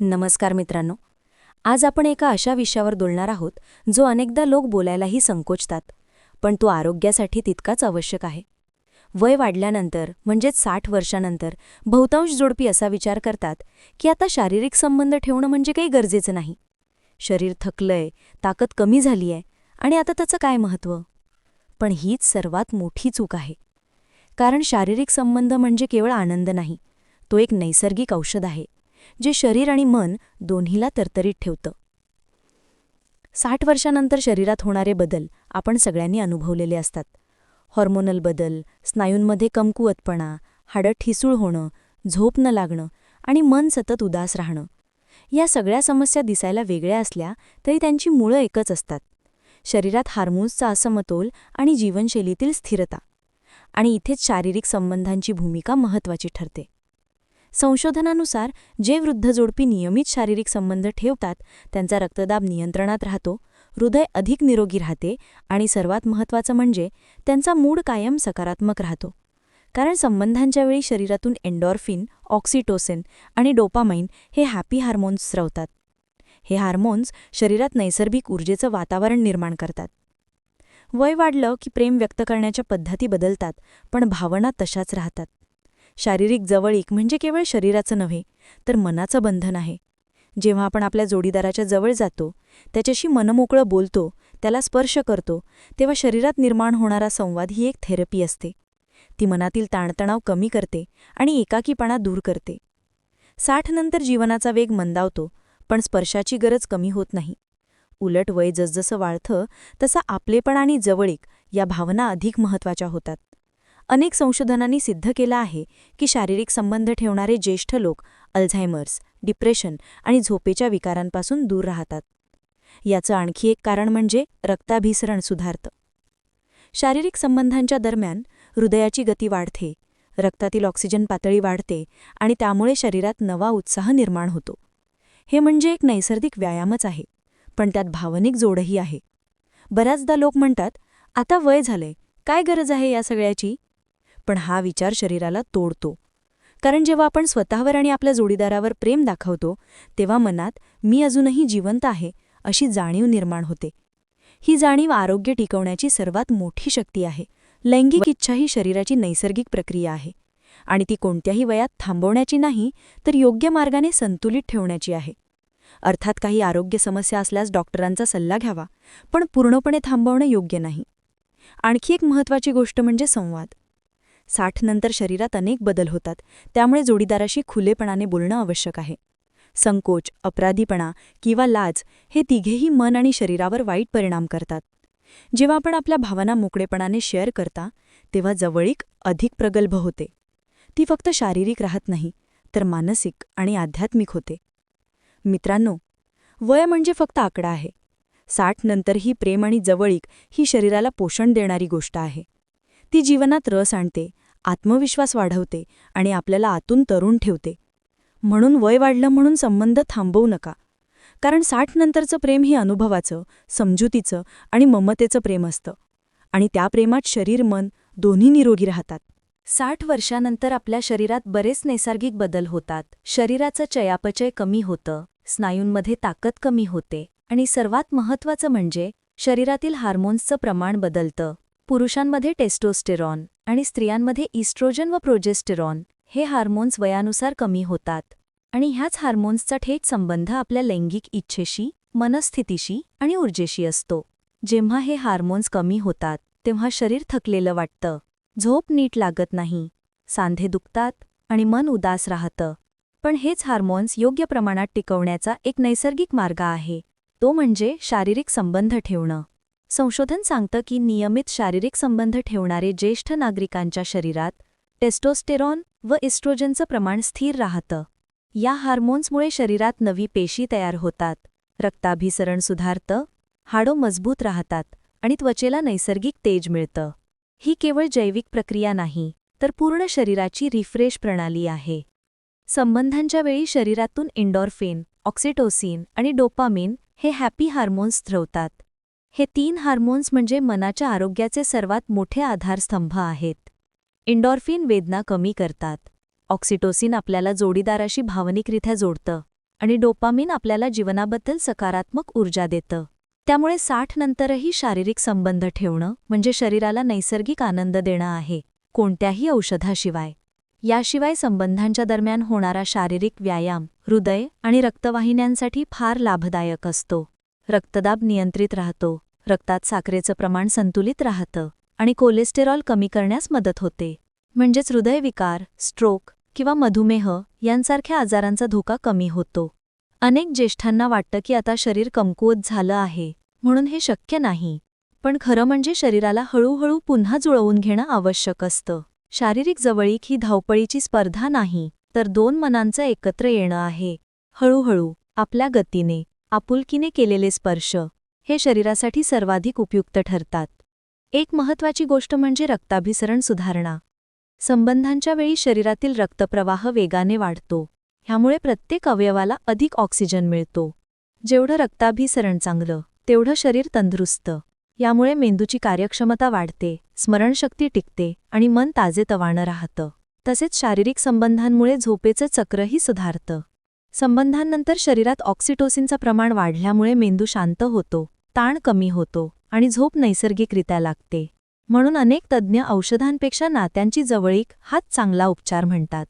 नमस्कार मित्रांनो. आज आपण एका अशा विषयावर बोलणार आहोत जो अनेकदा लोक बोलायलाही संकोचतात पण तो आरोग्यासाठी तितकाच आवश्यक आहे. वय वाढल्यानंतर म्हणजेच साठ वर्षानंतर बहुतांश जोडपी असा विचार करतात की आता शारीरिक संबंध ठेवणं म्हणजे काही गरजेचं नाही. शरीर थकलंय ताकद कमी झालीय आणि आता त्याचं काय महत्त्व? पण हीच सर्वात मोठी चूक आहे. कारण शारीरिक संबंध म्हणजे केवळ आनंद नाही तो एक नैसर्गिक औषध आहे. जे शरीर आणि मन दोन्हीला तरतरीत ठेवतं. साठ वर्षानंतर शरीरात होणारे बदल आपण सगळ्यांनी अनुभवलेले असतात. हॉर्मोनल बदल स्नायूंमध्ये कमकुवतपणा हाडं ठिसूळ होणं झोप न लागणं आणि मन सतत उदास राहणं. या सगळ्या समस्या दिसायला वेगळ्या असल्या तरी त्यांची मुळं एकच असतात. शरीरात हार्मोन्सचा असमतोल आणि जीवनशैलीतील स्थिरता. आणि इथेच शारीरिक संबंधांची भूमिका महत्त्वाची ठरते. संशोधनानुसार जे वृद्ध जोडपी नियमित शारीरिक संबंध ठेवतात त्यांचा रक्तदाब नियंत्रणात राहतो हृदय अधिक निरोगी राहते आणि सर्वात महत्त्वाचं म्हणजे त्यांचा मूड कायम सकारात्मक राहतो. कारण संबंधांच्या वेळी शरीरातून एन्डॉर्फिन ऑक्सिटोसिन आणि डोपामाइन हे हॅपी हार्मोन्स स्रवतात. हे हार्मोन्स शरीरात नैसर्गिक ऊर्जेचं वातावरण निर्माण करतात. वय वाढलं की प्रेम व्यक्त करण्याच्या पद्धती बदलतात पण भावना तशाच राहतात. शारीरिक जवळीक म्हणजे केवळ शरीराचं नव्हे तर मनाचं बंधन आहे. जेव्हा आपण आपल्या जोडीदाराच्या जवळ जातो त्याच्याशी मनमोकळं बोलतो त्याला स्पर्श करतो तेव्हा शरीरात निर्माण होणारा संवाद ही एक थेरपी असते. ती मनातील ताणतणाव कमी करते आणि एकाकीपणा दूर करते. साठ नंतर जीवनाचा वेग मंदावतो पण स्पर्शाची गरज कमी होत नाही. उलट वय जसजसं वाढतं तसा आपलेपण आणि जवळीक या भावना अधिक महत्त्वाच्या होतात. अनेक संशोधनांनी सिद्ध केलं आहे की शारीरिक संबंध ठेवणारे ज्येष्ठ लोक अल्झायमर्स डिप्रेशन आणि झोपेच्या विकारांपासून दूर राहतात. याचं आणखी एक कारण म्हणजे रक्ताभिसरण सुधारतं. शारीरिक संबंधांच्या दरम्यान हृदयाची गती वाढते रक्तातील ऑक्सिजन पातळी वाढते आणि त्यामुळे शरीरात नवा उत्साह निर्माण होतो. हे म्हणजे एक नैसर्गिक व्यायामच आहे पण त्यात भावनिक जोडही आहे. बऱ्याचदा लोक म्हणतात आता वय झालंय काय गरज आहे या सगळ्याची? पण हा विचार शरीराला तोडतो. कारण जेव्हा आपण स्वतःवर आणि आपल्या जोडीदारावर प्रेम दाखवतो तेव्हा मनात मी अजूनही जिवंत आहे अशी जाणीव निर्माण होते. ही जाणीव आरोग्य टिकवण्याची सर्वात मोठी शक्ती आहे. लैंगिक इच्छा ही शरीराची नैसर्गिक प्रक्रिया आहे. आणि ती कोणत्याही वयात थांबवण्याची नाही तर योग्य मार्गाने संतुलित ठेवण्याची आहे. अर्थात काही आरोग्य समस्या असल्यास डॉक्टरांचा सल्ला घ्यावा पण पूर्णपणे थांबवणं योग्य नाही. आणखी एक महत्त्वाची गोष्ट म्हणजे संवाद. साठ नंतर शरीरात अनेक बदल होतात. त्यामुळे जोडीदाराशी खुलेपणाने बोलणं आवश्यक आहे. संकोच अपराधीपणा किंवा लाज हे तिघेही मन आणि शरीरावर वाईट परिणाम करतात. जेव्हा आपण आपल्या भावना मोकळेपणाने शेअर करता तेव्हा जवळीक अधिक प्रगल्भ होते. ती फक्त शारीरिक राहत नाही तर मानसिक आणि आध्यात्मिक होते. मित्रांनो वय म्हणजे फक्त आकडा आहे. साठ नंतर ही प्रेम आणि जवळीक ही शरीराला पोषण देणारी गोष्ट आहे. ती जीवनात रस आणते आत्मविश्वास वाढवते आणि आपल्याला आतून तरुण ठेवते. म्हणून वय वाढलं म्हणून संबंध थांबवू नका. कारण साठ नंतरचं प्रेम हे अनुभवाचं समजुतीचं आणि ममतेचं प्रेम असतं. आणि त्या प्रेमात शरीर मन दोन्ही निरोगी राहतात. साठ वर्षानंतर आपल्या शरीरात बरेच नैसर्गिक बदल होतात. शरीराचं चयापचय कमी होतं स्नायूंमध्ये ताकद कमी होते आणि सर्वात महत्त्वाचं म्हणजे शरीरातील हार्मोन्सचं प्रमाण बदलतं. पुरुषांमध्ये टेस्टोस्टेरॉन आणि स्त्रियांमध्ये इस्ट्रोजन व प्रोजेस्टेरॉन हे हार्मोन्स वयानुसार कमी होतात. आणि ह्याच हार्मोन्सचा थेट संबंध आपल्या लैंगिक इच्छेशी मनस्थितीशी आणि ऊर्जेशी असतो. जेव्हा हे हार्मोन्स कमी होतात तेव्हा शरीर थकलेलं वाटतं. झोप नीट लागत नाही. सांधे दुखतात आणि मन उदास राहतं. पण हेच हार्मोन्स योग्य प्रमाणात टिकवण्याचा एक नैसर्गिक मार्ग आहे. तो म्हणजे शारीरिक संबंध ठेवणं. संशोधन सांगतं की नियमित शारीरिक संबंध ठेवणारे ज्येष्ठ नागरिकांच्या शरीरात टेस्टोस्टेरॉन व इस्ट्रोजनचं प्रमाण स्थिर राहतं. या हार्मोन्समुळे शरीरात नवी पेशी तयार होतात. रक्ताभिसरण सुधारतं हाडो मजबूत राहतात आणि त्वचेला नैसर्गिक तेज मिळतं. ही केवळ जैविक प्रक्रिया नाही तर पूर्ण शरीराची रिफ्रेश प्रणाली आहे. संबंधांच्या वेळी शरीरातून इंडॉर्फिन ऑक्सिटोसिन आणि डोपामिन हे हॅपी हार्मोन्स स्त्रवतात हे तीन हार्मोन्स म्हणजे मनाच्या आरोग्याचे सर्वात मोठे आधारस्तंभ आहेत. इंडॉर्फिन वेदना कमी करतात. ऑक्सिटोसिन आपल्याला जोडीदाराशी भावनिकरित्या जोडतं आणि डोपामिन आपल्याला जीवनाबद्दल सकारात्मक ऊर्जा देतं. त्यामुळे साठ नंतरही शारीरिक संबंध ठेवणं म्हणजे शरीराला नैसर्गिक आनंद देणं आहे कोणत्याही औषधाशिवाय. याशिवाय संबंधांच्या दरम्यान होणारा शारीरिक व्यायाम हृदय आणि रक्तवाहिन्यांसाठी फार लाभदायक असतो. रक्तदाब नियंत्रित राहतो. रक्तात साखरेचं प्रमाण संतुलित राहतं आणि कोलेस्टेरॉल कमी करण्यास मदत होते. म्हणजेच हृदयविकार स्ट्रोक किंवा मधुमेह यांसारख्या आजारांचा धोका कमी होतो. अनेक ज्येष्ठांना वाटतं की आता शरीर कमकुवत झालं आहे म्हणून हे शक्य नाही. पण खरं म्हणजे शरीराला हळूहळू पुन्हा जुळवून घेणं आवश्यक असतं. शारीरिक जवळीक ही धावपळीची स्पर्धा नाही तर दोन मनांचं एकत्र येणं आहे. हळूहळू आपल्या गतीने आपुलकीने केलेले स्पर्श. हे शरीरासाठी सर्वाधिक उपयुक्त ठरतात. एक महत्वाची गोष्ट म्हणजे रक्ताभिसरण सुधारणा. संबंधांच्या वेळी शरीरातील रक्तप्रवाह वेगाने वाढतो. ह्यामुळे प्रत्येक अवयवाला अधिक ऑक्सिजन मिळतो. जेवढं रक्ताभिसरण चांगलं तेवढं शरीर तंदुरुस्त. यामुळे मेंदूची कार्यक्षमता वाढते स्मरणशक्ती टिकते आणि मन ताजेतवानं राहतं. तसेच शारीरिक संबंधांमुळे झोपेचं चक्रही सुधारतं. संबंधांनंतर शरीरात ऑक्सिटोसिनचं प्रमाण वाढल्यामुळे मेंदू शांत होतो. ताण कमी होतो आणि झोप नैसर्गिकरित्या लागते. म्हणून अनेक तज्ज्ञ औषधांपेक्षा नात्यांची जवळीक हाच चांगला उपचार म्हणतात.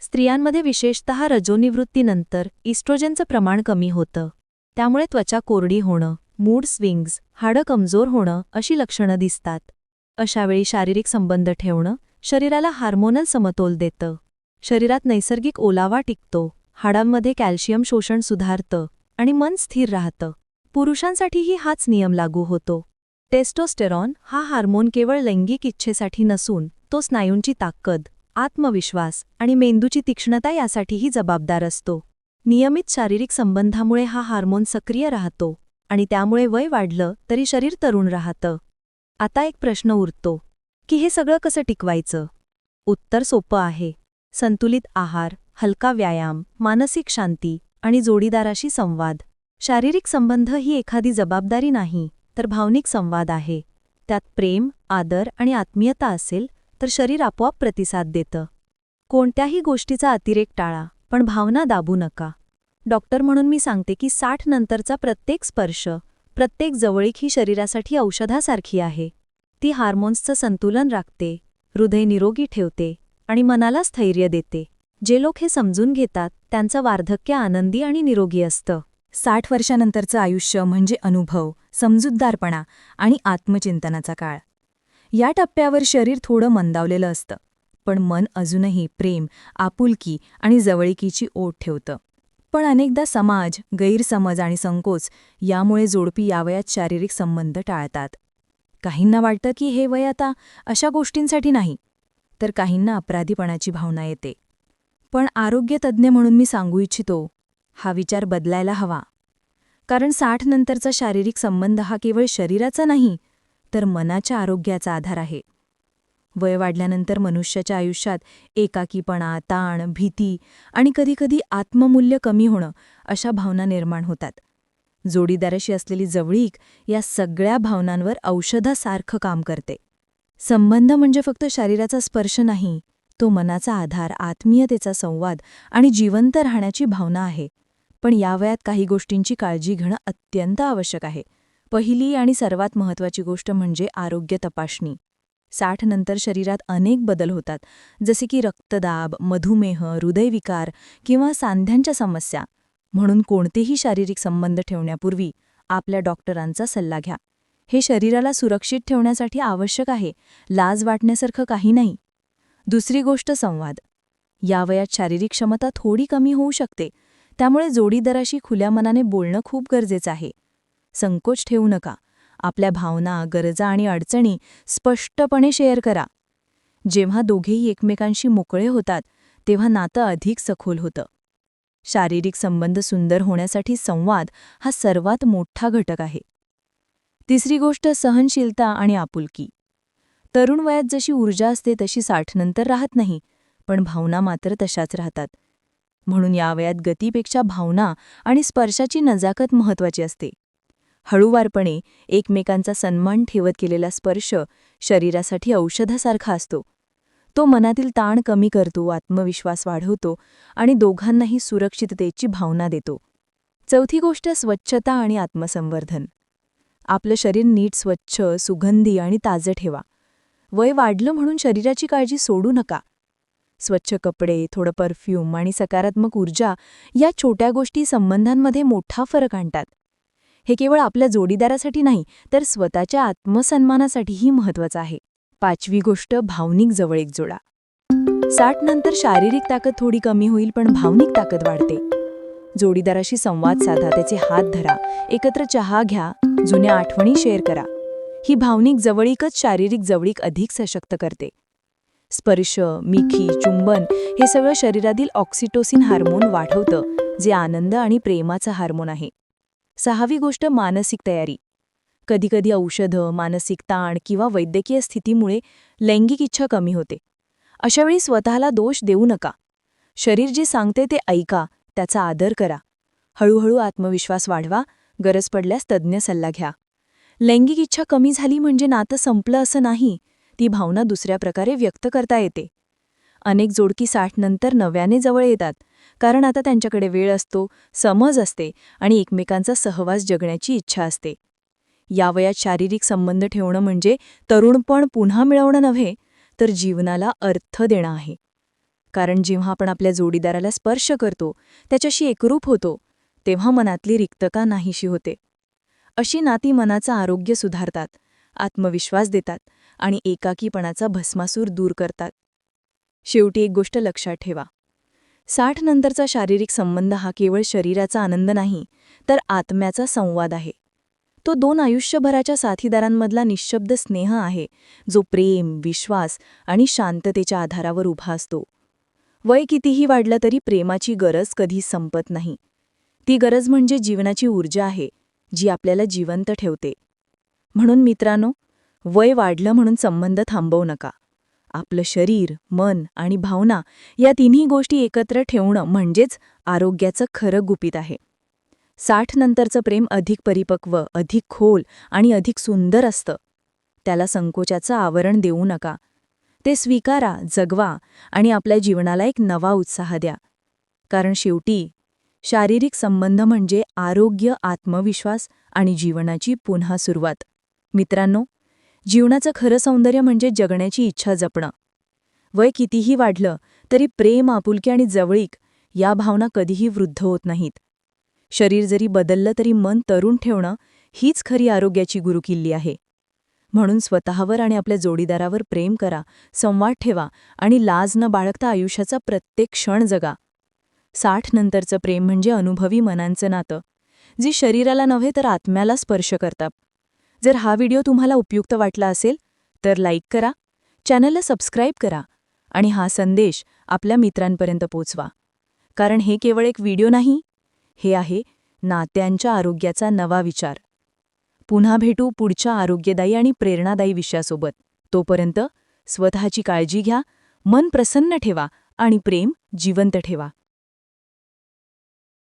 स्त्रियांमध्ये विशेषतः रजोनिवृत्तीनंतर इस्ट्रोजनचं प्रमाण कमी होतं. त्यामुळे त्वचा कोरडी होणं मूड स्विंग्स हाडं कमजोर होणं अशी लक्षणं दिसतात. अशावेळी शारीरिक संबंध ठेवणं शरीराला हार्मोनल समतोल देतं. शरीरात नैसर्गिक ओलावा टिकतो हाडांमध्ये कॅल्शियम शोषण सुधारतं आणि मन स्थिर राहतं. पुरुषांसाठीही हाच नियम लागू होतो. टेस्टोस्टेरॉन हा हार्मोन केवळ लैंगिक इच्छेसाठी नसून तो स्नायूंची ताकद आत्मविश्वास आणि मेंदूची तीक्ष्णता यासाठीही जबाबदार असतो. नियमित शारीरिक संबंधामुळे हा हार्मोन सक्रिय राहतो आणि त्यामुळे वय वाढलं तरी शरीर तरुण राहतं. आता एक प्रश्न उरतो की हे सगळं कसं टिकवायचं? उत्तर सोपं आहे. संतुलित आहार हलका व्यायाम मानसिक शांती आणि जोडीदाराशी संवाद. शारीरिक संबंध ही एखादी जबाबदारी नाही तर भावनिक संवाद आहे. त्यात प्रेम आदर आणि आत्मीयता असेल तर शरीर आपोआप प्रतिसाद देतं. कोणत्याही गोष्टीचा अतिरेक टाळा पण भावना दाबू नका. डॉक्टर म्हणून मी सांगते की साठ नंतरचा प्रत्येक स्पर्श प्रत्येक जवळीक ही शरीरासाठी औषधासारखी आहे. ती हार्मोन्सचं संतुलन राखते हृदय निरोगी ठेवते आणि मनाला स्थैर्य देते. जे लोक हे समजून घेतात त्यांचं वार्धक्य आनंदी आणि निरोगी असतं. साठ वर्षानंतरचं आयुष्य म्हणजे अनुभव समजूतदारपणा आणि आत्मचिंतनाचा काळ. या टप्प्यावर शरीर थोडं मंदावलेलं असतं पण मन अजूनही प्रेम आपुलकी आणि जवळिकीची ओढ ठेवतं. पण अनेकदा समाज गैरसमज आणि संकोच यामुळे जोडपी यावयात शारीरिक संबंध टाळतात. काहींना वाटतं की हे वय आता अशा गोष्टींसाठी नाही तर काहींना अपराधीपणाची भावना येते. पण आरोग्यतज्ज्ञ म्हणून मी सांगू इच्छितो हा विचार बदलायला हवा. कारण साठ नंतरचा शारीरिक संबंध हा केवळ शरीराचा नाही तर मनाच्या आरोग्याचा आधार आहे. वय वाढल्यानंतर मनुष्याच्या आयुष्यात एकाकीपणा ताण भीती आणि कधीकधी आत्ममूल्य कमी होणं अशा भावना निर्माण होतात. जोडीदाराशी असलेली जवळीक या सगळ्या भावनांवर औषधासारखं काम करते. संबंध म्हणजे फक्त शरीराचा स्पर्श नाही तो मनाचा आधार आत्मीयतेचा संवाद आणि जिवंत राहण्याची भावना आहे. पण या वयात काही गोष्टींची काळजी घेणं अत्यंत आवश्यक आहे. पहिली आणि सर्वात महत्त्वाची गोष्ट म्हणजे आरोग्य तपासणी. साठ नंतर शरीरात अनेक बदल होतात जसे की रक्तदाब मधुमेह हृदयविकार किंवा सांध्यांच्या समस्या. म्हणून कोणतेही शारीरिक संबंध ठेवण्यापूर्वी आपल्या डॉक्टरांचा सल्ला घ्या. हे शरीराला सुरक्षित ठेवण्यासाठी आवश्यक आहे लाज वाटण्यासारखं काही नाही. दुसरी गोष्ट संवाद. या वयात शारीरिक क्षमता थोडी कमी होऊ शकते त्यामुळे जोडीदाराशी खुल्या मनाने बोलणं खूप गरजेचं आहे. संकोच ठेवू नका. आपल्या भावना गरजा आणि अडचणी स्पष्टपणे शेअर करा. जेव्हा दोघेही एकमेकांशी मोकळे होतात तेव्हा नातं अधिक सखोल होतं. शारीरिक संबंध सुंदर होण्यासाठी संवाद हा सर्वात मोठा घटक आहे. तिसरी गोष्ट सहनशीलता आणि आपुलकी. तरुण वयात जशी ऊर्जा असते तशी साठनंतर राहत नाही पण भावना मात्र तशाच राहतात. म्हणून या वयात गतीपेक्षा भावना आणि स्पर्शाची नजाकत महत्वाची असते. हळूवारपणे एकमेकांचा सन्मान ठेवत केलेला स्पर्श शरीरासाठी औषधासारखा असतो. तो मनातील ताण कमी करतो आत्मविश्वास वाढवतो आणि दोघांनाही सुरक्षिततेची भावना देतो. चौथी गोष्ट स्वच्छता आणि आत्मसंवर्धन. आपलं शरीर नीट स्वच्छ सुगंधी आणि ताजं ठेवा. वय वाढलं म्हणून शरीराची काळजी सोडू नका. स्वच्छ कपडे थोडं परफ्यूम आणि सकारात्मक ऊर्जा या छोट्या गोष्टी संबंधांमध्ये मोठा फरक आणतात. हे केवळ आपल्या जोडीदारासाठी नाही तर स्वतःच्या आत्मसन्मानासाठीही महत्वाचं आहे. पाचवी गोष्ट भावनिक जवळीक जोडा साठ नंतर शारीरिक ताकद थोडी कमी होईल पण भावनिक ताकद वाढते. जोडीदाराशी संवाद साधा त्याचे हात धरा एकत्र चहा घ्या जुन्या आठवणी शेअर करा. ही भावनिक जवळीकच शारीरिक जवळीक अधिक सशक्त करते. स्पर्श मिठी चुंबन हे सगळं शरीरातील ऑक्सिटोसिन हार्मोन वाढवतं जे आनंद आणि प्रेमाचं हार्मोन आहे. सहावी गोष्ट मानसिक तयारी. कधीकधी औषधं मानसिक ताण किंवा वैद्यकीय स्थितीमुळे लैंगिक इच्छा कमी होते. अशावेळी स्वतःला दोष देऊ नका. शरीर जे सांगते ते ऐका त्याचा आदर करा. हळूहळू आत्मविश्वास वाढवा गरज पडल्यास तज्ज्ञ सल्ला घ्या. लैंगिक इच्छा कमी झाली म्हणजे नातं संपलं असं नाही ती भावना दुसऱ्या प्रकारे व्यक्त करता येते. अनेक जोडकी साठ नंतर नव्याने जवळ येतात कारण आता त्यांच्याकडे वेळ असतो समज असते आणि एकमेकांचा सहवास जगण्याची इच्छा असते. या वयात शारीरिक संबंध ठेवणं म्हणजे तरुणपण पुन्हा मिळवणं नव्हे तर जीवनाला अर्थ देणं आहे. कारण जेव्हा आपण आपल्या जोडीदाराला स्पर्श करतो त्याच्याशी एकरूप होतो तेव्हा मनातली रिक्तका नाहीशी होते. अशी नाती मनाचं आरोग्य सुधारतात आत्मविश्वास देतात आणि एकाकीपणाचा भस्मासूर दूर करतात. शेवटी एक गोष्ट लक्षात ठेवा. साठ नंतरचा शारीरिक संबंध हा केवळ शरीराचा आनंद नाही तर आत्म्याचा संवाद आहे. तो दोन आयुष्यभराच्या साथीदारांमधला निशब्द स्नेह आहे जो प्रेम विश्वास आणि शांततेच्या आधारावर उभा असतो. वय कितीही वाढलं तरी प्रेमाची गरज कधी संपत नाही. ती गरज म्हणजे जीवनाची ऊर्जा आहे जी आपल्याला जिवंत ठेवते. म्हणून मित्रांनो वय वाढलं म्हणून संबंध थांबवू नका. आपलं शरीर मन आणि भावना या तिन्ही गोष्टी एकत्र ठेवणं म्हणजेच आरोग्याचं खरं गुपित आहे. साठ नंतरचं प्रेम अधिक परिपक्व अधिक खोल आणि अधिक सुंदर असतं. त्याला संकोचाचं आवरण देऊ नका. ते स्वीकारा जगवा आणि आपल्या जीवनाला एक नवा उत्साह द्या. कारण शेवटी शारीरिक संबंध म्हणजे आरोग्य आत्मविश्वास आणि जीवनाची पुन्हा सुरुवात. मित्रांनो जीवनाचं खरं सौंदर्य म्हणजे जगण्याची इच्छा जपणं. वय कितीही वाढलं तरी प्रेम आपुलकी आणि जवळीक या भावना कधीही वृद्ध होत नाहीत. शरीर जरी बदललं तरी मन तरुण ठेवणं हीच खरी आरोग्याची गुरुकिल्ली आहे. म्हणून स्वतःवर आणि आपल्या जोडीदारावर प्रेम करा संवाद ठेवा आणि लाज न बाळगता आयुष्याचा प्रत्येक क्षण जगा. साठ नंतरचं प्रेम म्हणजे अनुभवी मनांचं नातं जी शरीराला नव्हे तर आत्म्याला स्पर्श करतात. जर हा व्हिडिओ तुम्हाला उपयुक्त वाटला असेल तर लाईक करा चॅनलला सबस्क्राईब करा आणि हा संदेश आपल्या मित्रांपर्यंत पोचवा. कारण हे केवळ एक व्हिडिओ नाही हे आहे नात्यांच्या आरोग्याचा नवा विचार. पुन्हा भेटू पुढच्या आरोग्यदायी आणि प्रेरणादायी विषयासोबत. तोपर्यंत स्वतःची काळजी घ्या मन प्रसन्न ठेवा आणि प्रेम जिवंत ठेवा.